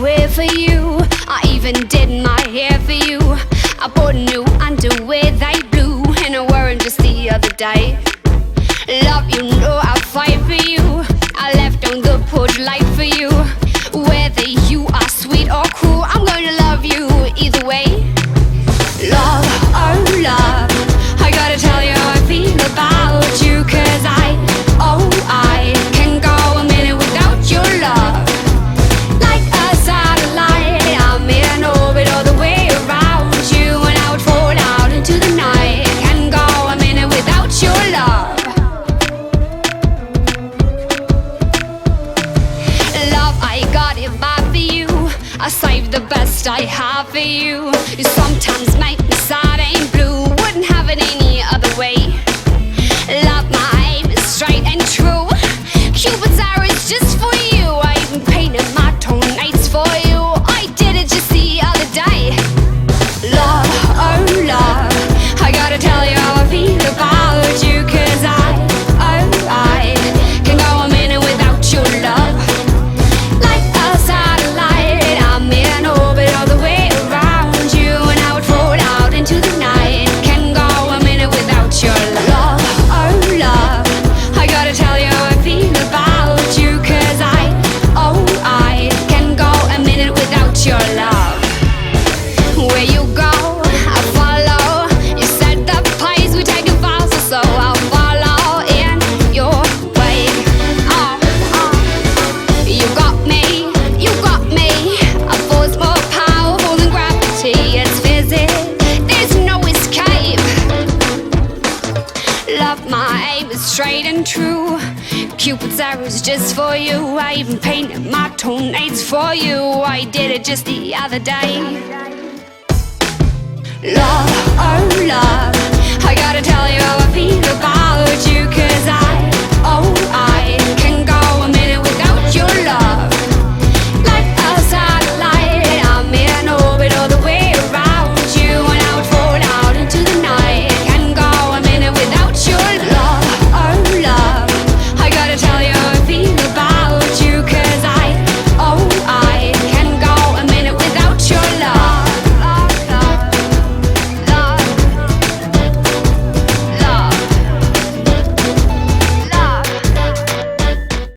wear for you. I even did my hair for you. I bought a new best I have for you. I was straight and true. Cupid's arrows just for you. I even painted my toenails for you. I did it just the other day. Love, oh love, I gotta tell you how I feel about you cause I